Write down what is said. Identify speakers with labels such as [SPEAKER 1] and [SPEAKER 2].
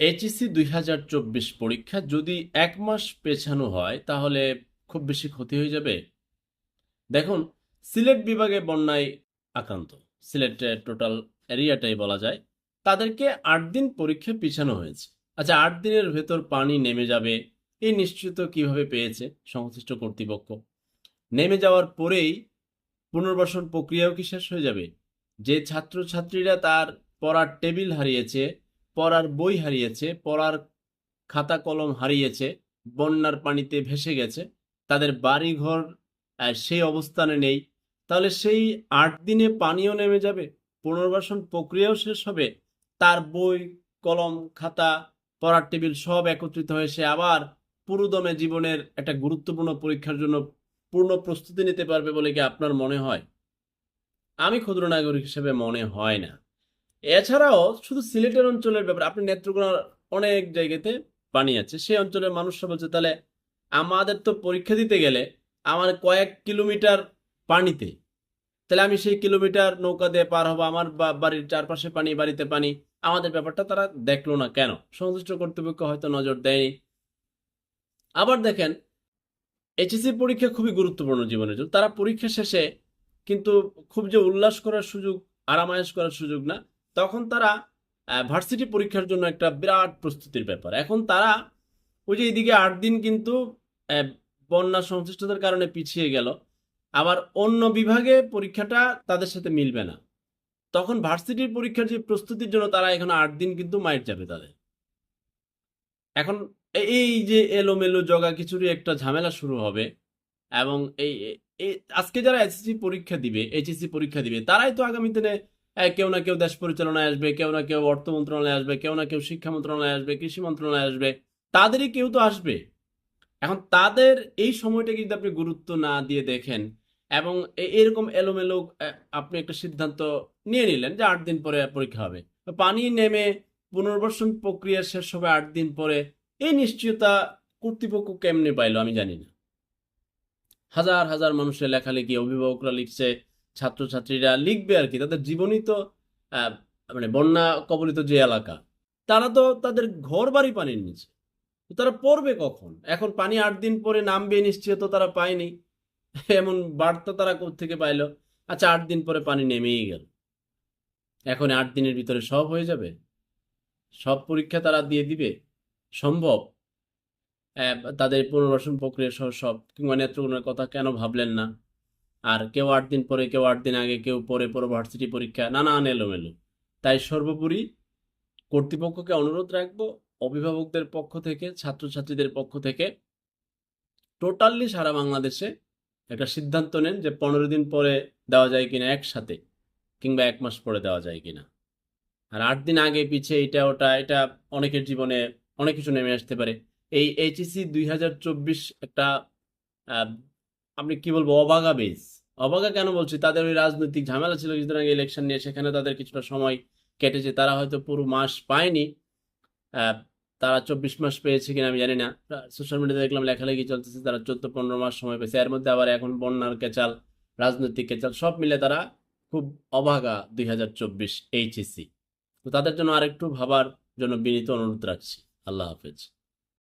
[SPEAKER 1] HSC দুই হাজার চব্বিশ পরীক্ষা যদি এক মাস পেছানো হয়, তাহলে খুব বেশি ক্ষতি হয়ে যাবে? দেখুন, সিলেট বিভাগে বন্যায় আক্রান্ত। সিলেটের টোটাল এরিয়াটাই বলা যায়। তাদেরকে আট দিন পরীক্ষা পিছানো হয়েছে। আচ্ছা আট দিনের ভেতর পানি নেমে যাবে, এই নিশ্চিত কীভাবে পেয়েছে সংশ্লিষ্ট কর্তৃপক্ষ? নেমে যাওয়ার পরেই পুনর্বাসন প্রক্রিয়াও কি শেষ হয়ে যাবে? যে ছাত্রছাত্রীরা তার পড়ার টেবিল হারিয়েছে পড়ার বই হারিয়েছে, পড়ার খাতা কলম হারিয়েছে, বন্যার পানিতে ভেসে গেছে, তাদের বাড়ি ঘর সেই অবস্থানে নেই। তাহলে সেই আট দিনে পানিও নেমে যাবে, পুনর্বাসন প্রক্রিয়াও শেষ হবে, তার বই, কলম, খাতা, পড়ার টেবিল সব একত্রিত হয়ে সে আবার পুরোদমে জীবনের একটা গুরুত্বপূর্ণ পরীক্ষার জন্য পূর্ণ প্রস্তুতি নিতে পারবে বলে কি আপনার মনে হয়? আমি ক্ষুদ্র নাগরিক হিসেবে মনে হয় না। এছাড়াও শুধু সিলেটের অঞ্চলের ব্যাপার, আপনি নেত্রকোনার অনেক জায়গাতে পানি আছে, সেই অঞ্চলের মানুষরা বলছে, তাহলে আমাদের তো পরীক্ষা দিতে গেলে আমার কয়েক কিলোমিটার পানিতে, তাহলে আমি সেই কিলোমিটার নৌকা দিয়ে পার হব, আমার বাড়ির চারপাশে পানি, বাড়িতে পানি। আমাদের ব্যাপারটা তারা দেখল না। কেন? সংশ্লিষ্ট কর্তৃপক্ষ হয়তো নজর দেয়নি। আবার দেখেন, এইচএসসি পরীক্ষা খুবই গুরুত্বপূর্ণ জীবনের জন্য। তারা পরীক্ষা শেষে কিন্তু খুব যে উল্লাস করার সুযোগ আরামায়াস করার সুযোগ না তখন তারা ভার্সিটি পরীক্ষার জন্য একটা বিরাট প্রস্তুতির ব্যাপার। এখন তারা ওই যে এদিকে আট দিন কিন্তু বন্যা সংশ্লিষ্টতার কারণে পিছিয়ে গেল। আবার অন্য বিভাগে পরীক্ষাটা তাদের সাথে মিলবে না। তখন ভার্সিটির পরীক্ষার যে প্রস্তুতির জন্য তারা এখন আট দিন কিন্তু মাইট যাবে তাদের। এখন এই যে এলোমেলো জগা খিচুড়ি একটা ঝামেলা শুরু হবে এবং এই আজকে যারা এসএসসি পরীক্ষা দিবে এইচএসসি পরীক্ষা দিবে, তারাই তো আগামী দিনে কেউ না কেউ দেশ পরিচালনায় আসবে, কেউ না কেউ অর্থ মন্ত্রণালয়ে আসবে, কেউ না কেউ শিক্ষা মন্ত্রণালয়ে আসবে, কৃষি মন্ত্রণালয়ে আসবে, তাদেরই কেউ তো আসবে। এখন তাদের এই সময়টাকে যদি আপনি গুরুত্ব না দিয়ে দেখেন এবং এরকম এলোমেলো আপনি একটা সিদ্ধান্ত নিয়ে নিলেন যে আট দিন পরে পরীক্ষা হবে। পানি নেমে পুনর্বাসন প্রক্রিয়া শেষ হবে আট দিন পরে, এই নিশ্চয়তা কর্তৃপক্ষ কেমনে পাইলো আমি জানি না। হাজার হাজার মানুষের লেখালেখি অভিভাবকরা লিখছে ছাত্রছাত্রীরা লিখবে আর কি, তাদের জীবনই তো মানে বন্যা কবলিত যে এলাকা, তারা তো তাদের ঘর বাড়ি পানির নিচে। তারা পড়বে কখন? এখন পানি আট দিন পরে নামবে নিশ্চয় তো তারা পায়নি। এমন বার্তা তারা থেকে পাইলো? আচ্ছা আট দিন পরে পানি নেমেই গেল। এখন আট দিনের ভিতরে সব হয়ে যাবে? সব পরীক্ষা তারা দিয়ে দিবে? সম্ভব? তাদের পুনর্বাসন প্রক্রিয়া সহ সব, কিংবা নেত্রকোনার কথা কেন ভাবলেন না? আর কেউ আট দিন পরে, কেউ আট দিন আগে, কেউ পরে পরে ভার্সিটি পরীক্ষা নানান এলোমেলো। তাই সর্বোপরি কর্তৃপক্ষকে অনুরোধ রাখব, অভিভাবকদের পক্ষ থেকে, ছাত্রছাত্রীদের পক্ষ থেকে টোটালি সারা বাংলাদেশে একটা সিদ্ধান্ত নেন যে পনেরো দিন পরে দেওয়া যায় কিনা একসাথে, কিংবা এক মাস পরে দেওয়া যায় কিনা। আর আট দিন আগে পিছিয়ে এটা, ওটা, এটা অনেকের জীবনে অনেক কিছু নেমে আসতে পারে। এই এইচএসসি দুই হাজার চব্বিশ একটা আপনি কি বলব, অবাগা বেস অবাগা কেন বলছি? তাদের ওই রাজনৈতিক ঝামেলা ছিল আগে ইলেকশন নিয়ে সেখানে তাদের কিছুটা সময় কেটেছে। তারা হয়তো পুরো মাস পায়নি। তারা চব্বিশ মাস পেয়েছে কিনা আমি জানি না। সোশ্যাল মিডিয়াতে দেখলাম লেখালেখি চলতেছে, তারা চোদ্দ পনেরো মাস সময় পেয়েছে। এর মধ্যে আবার এখন বন্যার কেচাল, রাজনৈতিক কেচাল, সব মিলে তারা খুব অভাগা দুই হাজার চব্বিশ এইচএসসি তো তাদের জন্য আরেকটু ভাবার জন্য বিনীত অনুরোধ রাখছি। আল্লাহ হাফেজ।